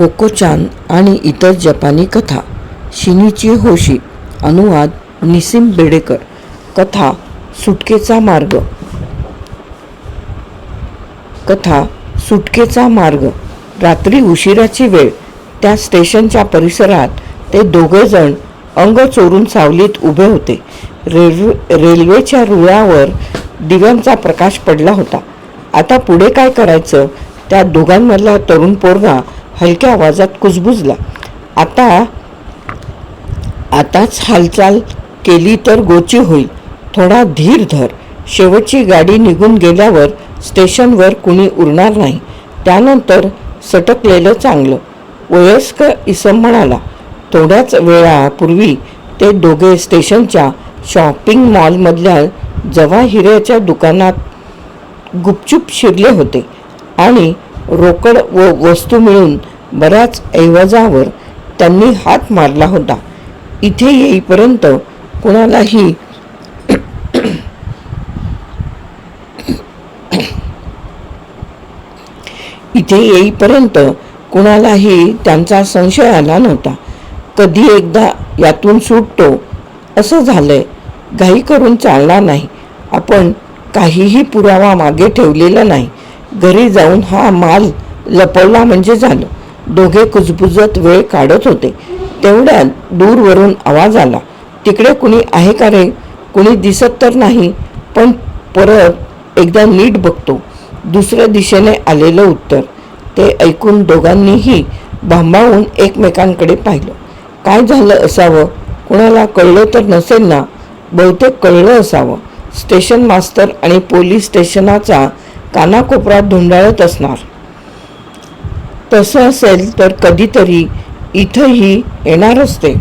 बोकोचान आणि इतर जपानी कथा शिनीची होशी अनुवाद निसीम बेडेकर कथा सुटकेचा मार्ग. कथा सुटकेचा मार्ग. रात्री उशिराची वेळ. त्या स्टेशनच्या परिसरात ते दोघेजण अंग चोरून सावलीत उभे होते. रेल्वे रेल्वेच्या रुळावर दिव्यांचा प्रकाश पडला होता. आता पुढे काय करायचं? त्या दोघांमधला तरुण पोरगा हलक्या आवाजात कुजबुजला. आता आताच हालचाल केली तर गोची होईल. थोडा धीर धर. शेवटची गाडी निघून गेल्यावर स्टेशनवर कुणी उरणार नाही. त्यानंतर सटकलेलं चांगलं. वयस्क इसम म्हणाला थोड्याच वेळापूर्वी ते दोघे स्टेशनच्या शॉपिंग मॉलमधल्या जवाहिऱ्याच्या दुकानात गुपचूप शिरले होते आणि रोकड व वस्तू मिळून बऱ्याच ऐवजावर त्यांनी हात मारला होता. इथे येईपर्यंत कुणालाही इथे येईपर्यंत कुणालाही त्यांचा संशय आला नव्हता. कधी एकदा यातून सुटतो असं झालंय. घाई करून चालणार नाही. आपण काहीही पुरावा मागे ठेवलेला नाही. घरी जाऊन हा माल लपवला म्हणजे झालं. दोघे कुजबुजत वेळ काढत होते. तेवढ्यात दूरवरून आवाज आला तिकडे कुणी आहे का रे? कुणी दिसत तर नाही पण परत एकदा नीट बघतो. दुसऱ्या दिशेने आलेलं उत्तर. ते ऐकून दोघांनीही भांबावून एकमेकांकडे पाहिलं. काय झालं असावं? कुणाला कळलं तर नसेल ना? बहुतेक कळलं असावं. स्टेशन मास्तर आणि पोलीस स्टेशनाचा कानाकोपरा धुंडाळत असणार. तसं असेल तर कधीतरी इथंही येणार असते.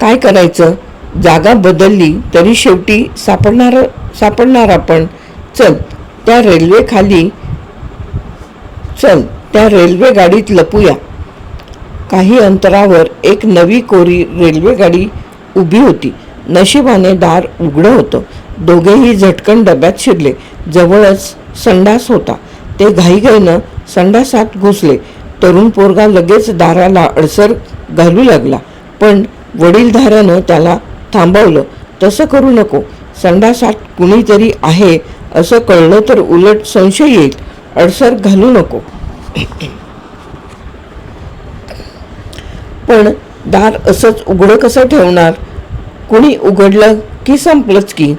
काय करायचं? जागा बदलली तरी शेवटी सापडणार सापडणार आपण. चल त्या रेल्वे खाली चल त्या रेल्वे गाडीत लपूया. काही अंतरावर एक नवी कोरी रेल्वे गाडी उभी होती. नशिबाने दार उघडं होतं. दोघेही झटकन डब्यात शिरले. जवळच संडास होता. ते घाईघाईनं संडासात घुसले. तरुण पोरगा लगेच दाराला अडसर घालू लागला. पण वडीलधाऱ्यानं त्याला थांबवलं. तसं करू नको. संडासात कुणीतरी आहे असं कळलं तर उलट संशय येईल. अडसर घालू नको. पण दार असंच उघडं कसं ठेवणार? कुणी उघडलं की संपलंच की.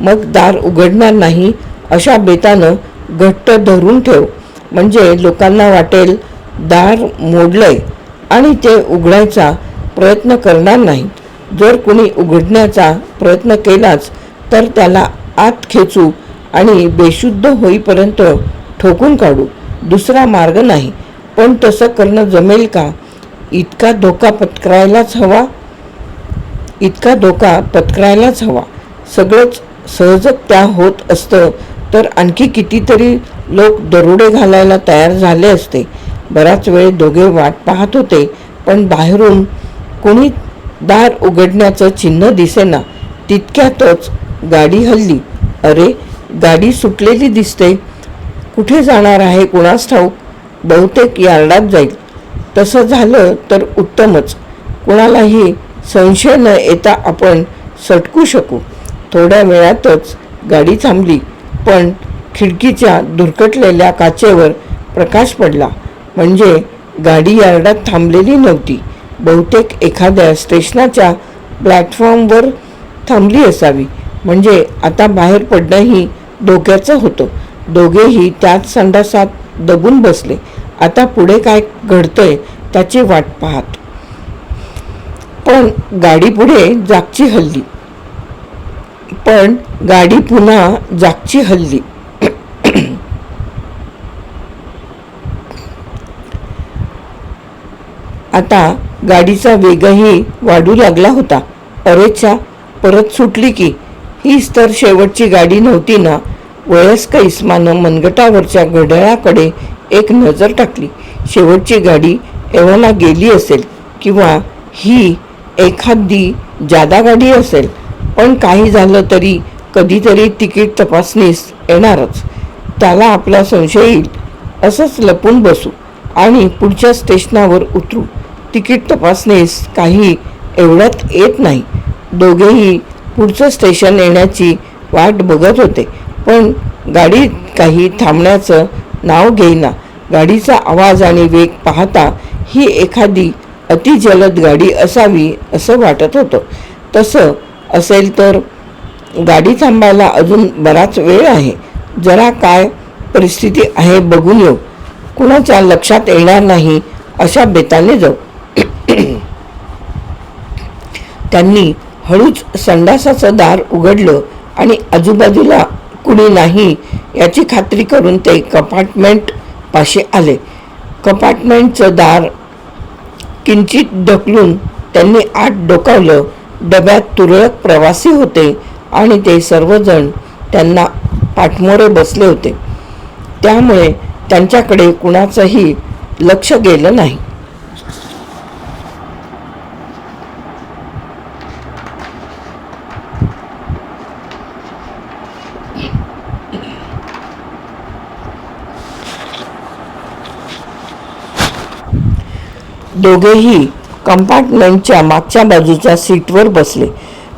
मग दार उघडणार नाही अशा बेतानं घट्ट धरून ठेव. म्हणजे लोकांना वाटेल दार मोडलंय आणि ते उघडायचा प्रयत्न करणार नाहीत. जर कुणी उघडण्याचा प्रयत्न केलाच तर त्याला आत खेचू आणि बेशुद्ध होईपर्यंत ठोकून काढू. दुसरा मार्ग नाही. पण तसं करणं जमेल का? इतका धोका पत्करायलाच हवा? इतका धोका पत्करायलाच हवा. सगळंच सहजच त्या होत असतं. तर आणखी कितीतरी लोक दरोडे घालायला तयार झाले असते. बराच वेळ दोघे वाट पाहत होते पण बाहेरून कोणी दार उघडण्याचं चिन्ह दिसेना. तितक्यातच गाडी हल्ली. अरे गाडी सुटलेली दिसते. कुठे जाणार आहे कुणास ठाऊक? बहुतेक यार्डात जाईल. तसं झालं तर उत्तमच. कुणालाही संशय न येता आपण सटकू शकू. थोड्या वेळातच गाडी थांबली. पण खिडकीच्या धुरकटलेल्या काचेवर प्रकाश पडला. म्हणजे गाडी यार्डात थांबलेली नव्हती. बहुतेक एखाद्या स्टेशनाच्या प्लॅटफॉर्मवर थांबली असावी. म्हणजे आता बाहेर पडणंही धोक्याचं होतं. दोघेही त्याच संडासात दबून बसले. आता पुढे काय घडतंय त्याची वाट पाहत. पण गाडी पुढे जागची हल्ली. पण गाडी पुन्हा जागची हल्ली. आता गाडीचा वेगही वाढू लागला होता. अरेच्छा परत सुटली की हीच तर शेवटची गाडी नव्हती ना. वयस्क इस्मानं मनगटावरच्या घड्याळाकडे एक नजर टाकली. शेवटची गाडी एव्हाला गेली असेल किंवा ही एखादी जादा गाडी असेल पण काही झालं तरी कधीतरी तिकीट तपासणीस येणारच. त्याला आपला संशय येईल. असंच लपून बसू आणि पुढच्या स्टेशनावर उतरू. तिकीट तपासणीस काही एवढ्यात येत नाही. दोघेही पुढचं स्टेशन येण्याची वाट बघत होते. पण गाडी काही थांबण्याचं नाव घेईना. गाडीचा आवाज आणि वेग पाहता ही एखादी अतिजलद गाडी असावी असं वाटत होतं. तसं असेल तर गाडी थांबायला अजून बराच वेळ आहे. जरा काय परिस्थिती आहे बघून येऊ. कुणाच्या लक्षात येणार नाही अशा बेताने जाऊ. त्यांनी हळूच संडासाचं दार उघडलं आणि आजूबाजूला कुणी नाही याची खात्री करून ते कपार्टमेंट पाशी आले. कपार्टमेंटचं दार किंचित ढकलून त्यांनी आत डोकावलं. डब्यात तुरळक प्रवासी होते आणि ते सर्वजण त्यांना पाठमोरे बसले होते. त्यामुळे त्यांच्याकडे कुणाचंही लक्ष गेलं नाही. दोघेही कंपार्टमेंटच्या मागच्या बाजूच्या सीटवर बसले.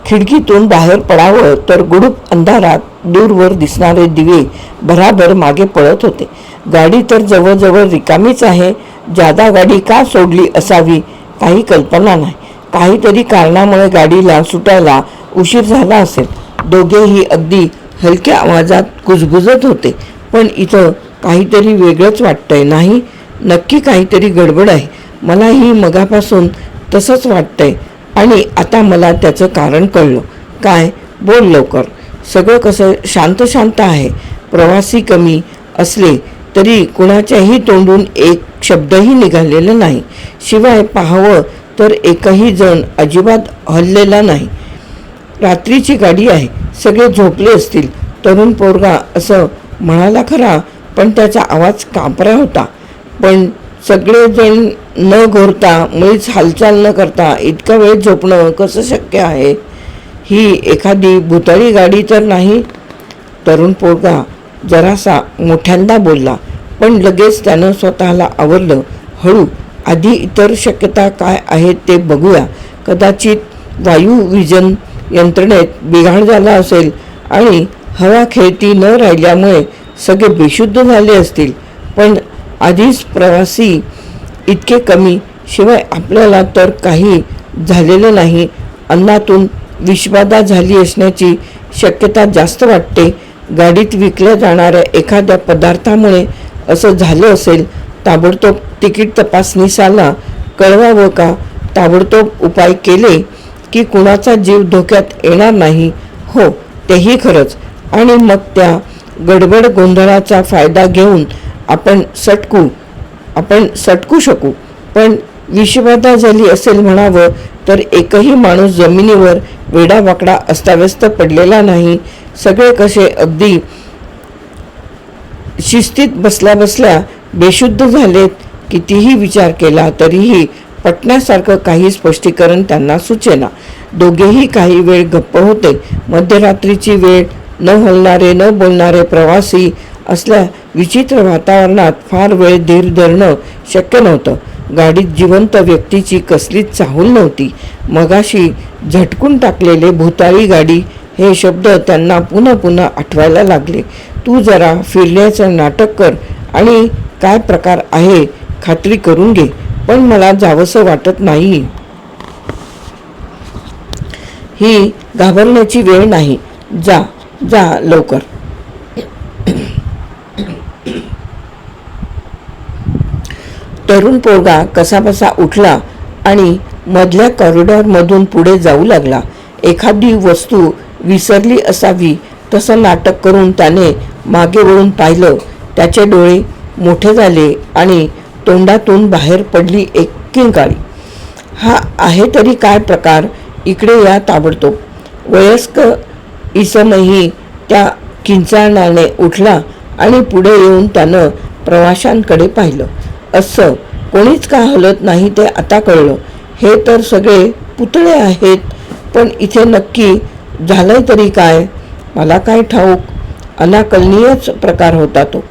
खिडकीतून बाहेर पडावं तर गुडूप अंधारात दूरवर दिसणारे दिवे भराभर मागे पळत होते. गाडी तर जवळजवळ रिकामीच आहे. जादा गाडी का सोडली असावी काही कल्पना नाही. काहीतरी कारणामुळे गाडीला सुटायला उशीर झाला असेल. दोघेही अगदी हलक्या आवाजात कुजबुजत होते. पण इथं काहीतरी वेगळंच वाटतंय. नाही नक्की काहीतरी गडबड आहे. मलाही मगापासून तसंच वाटतंय. आणि आता मला त्याचं कारण कळलं. काय? बोल लवकर. सगळं कसं शांत शांत आहे. प्रवासी कमी असले तरी कुणाच्याही तोंडून एक शब्दही निघालेला नाही. शिवाय पाहावं तर एकही जण अजिबात हललेला नाही. रात्रीची गाडी आहे. सगळे झोपले असतील. तरुण पोरगा असं म्हणाला खरा पण त्याचा आवाज कापरा होता. पण सगळेजण न घोरता मुळीच हालचाल न करता इतका वेळ झोपणं कसं शक्य आहे? ही एखादी भुताळी गाडी तर नाही? तरुण पोरगा जरासा मोठ्यांदा बोलला पण लगेच त्यानं स्वतःला आवरलं. हळू आधी इतर शक्यता काय आहेत ते बघूया. कदाचित वायू विजन यंत्रणेत बिघाड झाला असेल आणि हवा खेळती न राहिल्यामुळे सगळे बेशुद्ध झाले असतील. आधीच प्रवासी इतके कमी शिवाय आपल्याला तर काही झालेलं नाही. अन्नातून विषबाधा झाली असण्याची शक्यता जास्त वाटते. गाडीत विकल्या जाणाऱ्या एखाद्या पदार्थामुळे असं झालं असेल ताबडतोब तिकीट तपासणीसाला कळवावं का? ताबडतोब उपाय केले की कुणाचा जीव धोक्यात येणार नाही. हो तेही खरंच. आणि मग त्या गडबड गोंधळाचा फायदा घेऊन आपण सटकू आपण सटकू शकू. पण विषबाधा झाली असेल म्हणावं तर एकही माणूस जमिनीवर वेडावाकडा अस्ताव्यस्त पडलेला नाही. सगळे कसे अगदी शिस्तीत बसल्या बसल्या बेशुद्ध झालेत कितीही विचार केला तरीही पटण्यासारखं काही स्पष्टीकरण त्यांना सुचेना. दोघेही काही वेळ गप्प होते. मध्यरात्रीची वेळ न हलणारे न बोलणारे प्रवासी असल्या विचित्र वातावरणात फार वेळ धीर धरणं शक्य नव्हतं. गाडीत जिवंत व्यक्तीची कसलीच चाहूल नव्हती. मगाशी झटकून टाकलेले भूताळी गाडी हे शब्द त्यांना पुन्हा पुन्हा आठवायला लागले. तू जरा फिरण्याचं नाटक कर आणि काय प्रकार आहे खात्री करून घे पण मला जावंसं वाटत नाही. ही घाबरण्याची वेळ नाही. जा जा लवकर. तरुण पोरगा कसाबसा उठला आणि मधल्या कॉरिडॉरमधून पुढे जाऊ लागला. एखादी वस्तू विसरली असावी तसं नाटक करून त्याने मागे वळून पाहिलं. त्याचे डोळे मोठे झाले आणि तोंडातून बाहेर पडली एक किंकाळी हा आहे तरी काय प्रकार? इकडे या ताबडतोब. वयस्क इसमही त्या किंचाळण्याने उठला आणि पुढे येऊन त्यानं प्रवाशांकडे पाहिलं. असं कोणीच का हलत नाही ते आता कळलं. हे तर सगळे पुतळे आहेत पण इथे नक्की झालंय तरी काय? मला काय ठाऊक? अनाकलनीयच प्रकार होता तो.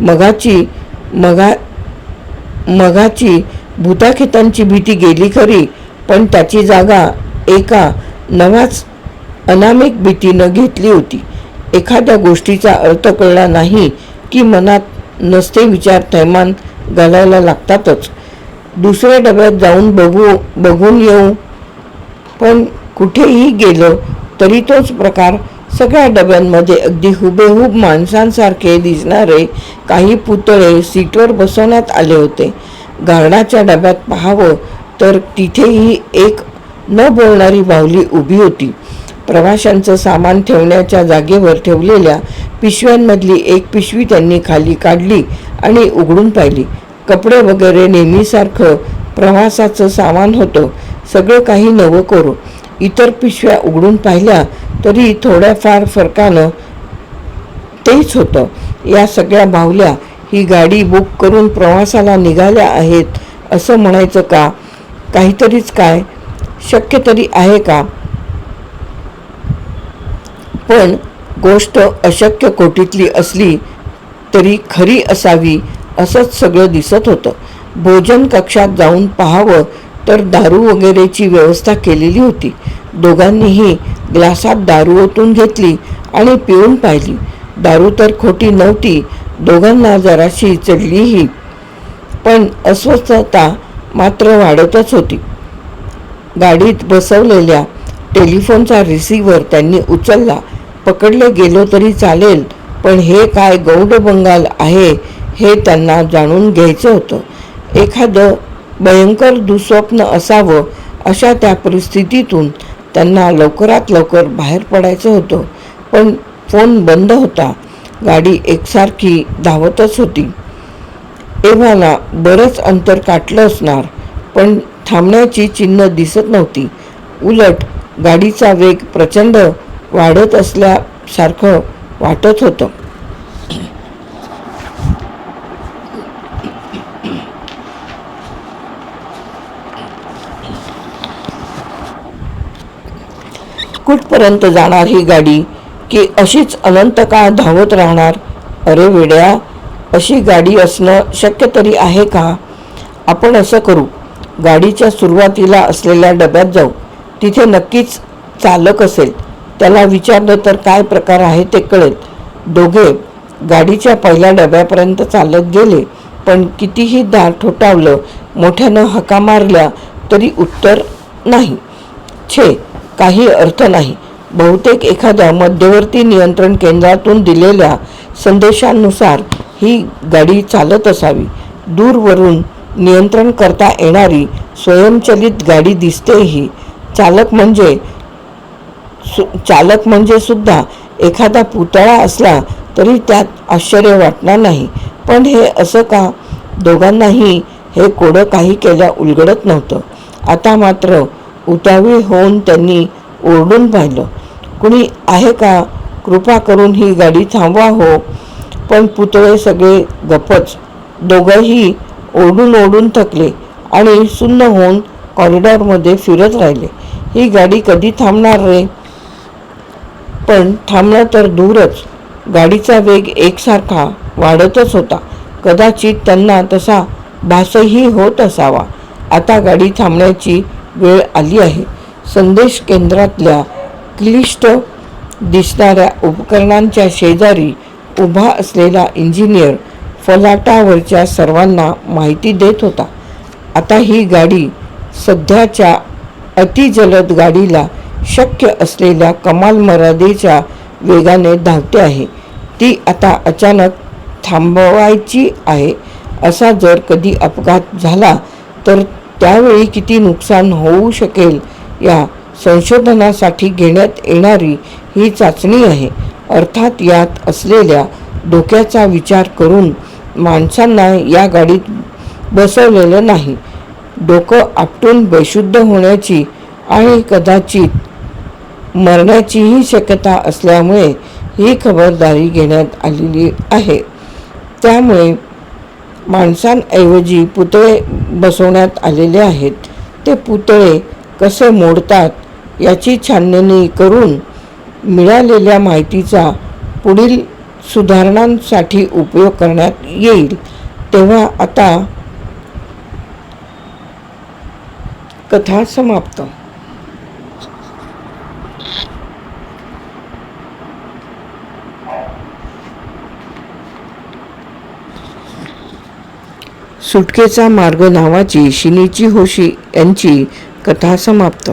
मगाची मगा मघाची भूताखेतांची भीती गेली खरी पण त्याची जागा एका नव्याच अनामिक भीतीनं घेतली होती. एखाद्या गोष्टीचा अर्थ कळला नाही की मनात नसते विचार थैमान घालायला लागतातच. दुसऱ्या डब्यात जाऊन बघू बघून येऊ. पण कुठेही गेलो तरी तोच प्रकार सगळ्या डब्यांमध्ये अगदी हुबेहूब माणसांसारखे दिसणारे काही पुतळे सीटवर बसवण्यात आले होते. गार्डाच्या डब्यात पाहावं तर तिथेही एक न बोलणारी बाहुली उभी होती. प्रवाशांचं सामान ठेवण्याच्या जागेवर ठेवलेल्या पिशव्यांमधली एक पिशवी त्यांनी खाली काढली आणि उघडून पाहिली. कपडे वगैरे नेहमीसारखं प्रवासाचं सामान होतं. सगळं काही नवं करू इतर पिशव्या उघडून पाहिल्या तरी थोड्याफार फरकानं तेच होतं. या सगळ्या बाहुल्या ही गाडी बुक करून प्रवासाला निघाल्या आहेत असं म्हणायचं का? काहीतरीच काय? शक्य तरी आहे का? पण गोष्ट अशक्य कोटीतली असली तरी खरी असावी असंच सगळं दिसत होतं. भोजन कक्षात जाऊन पाहावं तर दारू वगैरेची व्यवस्था केलेली होती. दोघांनीही ग्लासात दारू ओतून घेतली आणि पिऊन पाहिली. दारू तर खोटी नव्हती दोघांना जराशी चढलीही. पण अस्वस्थता मात्र वाढतच होती. गाडीत बसवलेल्या टेलिफोनचा रिसिव्हर त्यांनी उचलला. पकडले गेलो तरी चालेल पण हे काय गौड बंगाल आहे हे त्यांना जाणून घ्यायचं होतं. एखादं भयंकर दुःस्वप्न असावं अशा त्या परिस्थितीतून त्यांना लवकरात लवकर बाहेर पडायचं होतं. पण फोन बंद होता. गाडी एकसारखी धावतच होती. एव्हाना बरंच अंतर काटलं असणार पण थांबण्याची चिन्ह दिसत नव्हती. उलट गाडीचा वेग प्रचंड वाढत असल्यासारखं वाटत होतं. कुठपर्यंत जाणार ही गाडी? की अशीच अनंत काळ धावत राहणार? अरे वेड्या अशी गाडी असणं शक्य तरी आहे का? आपण असं करू. गाडीच्या सुरुवातीला असलेल्या डब्यात जाऊ. तिथे नक्कीच चालक असेल. त्याला विचारलं तर काय प्रकार आहे ते कळेल. दोघे गाडीच्या पहिल्या डब्यापर्यंत चालत गेले पण कितीही दार ठोठावलं मोठ्यानं हका मारल्या तरी उत्तर नाही. छे काही अर्थ नाही. बहुतेक एखाद्या मध्यवर्ती नियंत्रण केंद्रातून दिलेल्या संदेशानुसार ही गाडी चालत असावी. दूरवरून नियंत्रण करता येणारी स्वयंचलित गाडी दिसतेही. चालक म्हणजे सु चालक म्हणजे सुद्धा एखादा पुतळा असला तरी त्यात आश्चर्य वाटणार नाही. पण हे असं का? दोघांनाही हे कोडं काही केल्या उलगडत नव्हतं. आता मात्र उतावीळ होऊन त्यांनी ओरडून पाहिलं. कुणी आहे का? कृपा करून ही गाडी थांबवा हो. पण पुतळे सगळे गपच दोघंही ओढून ओढून थकले आणि सुन्न होऊन कॉरिडॉरमध्ये फिरत राहिले. ही गाडी कधी थांबणार रे? पण थांबणं तर दूरच. गाडीचा वेग एकसारखा वाढतच होता. कदाचित त्यांना तसा भासही होत असावा. आता गाडी थांबण्याची वेळ आली आहे. संदेश केंद्रातल्या क्लिष्ट दिसणाऱ्या उपकरणांच्या शेजारी उभा असलेला इंजिनियर फलाटावरच्या सर्वांना माहिती देत होता. आता ही गाडी सध्याच्या अतिजलद गाडीला शक्य असलेल्या कमाल मर्यादेच्या वेगाने धावते आहे. ती आता अचानक थांबवायची आहे. असा जर कधी अपघात झाला तर त्यावेळी किती नुकसान होऊ शकेल या संशोधनासाठी घेण्यात येणारी ही चाचणी आहे. अर्थात यात असलेल्या धोक्याचा विचार करून माणसांना या गाडीत बसवलेलं नाही. डोकं आपटून बेशुद्ध होण्याची आणि कदाचित मरण्याचीही शक्यता असल्यामुळे ही खबरदारी घेण्यात आलेली आहे. त्यामुळे माणसांऐवजी पुतळे बसवण्यात आलेले आहेत. ते पुतळे कसे मोडतात याची छाननी करून मिळालेल्या माहितीचा पुढील सुधारणांसाठी उपयोग करण्यात येईल. तेव्हा आता कथा समाप्त. सुटकेचा मार्ग नावाची शिनीची होशी यांची कथा समाप्त.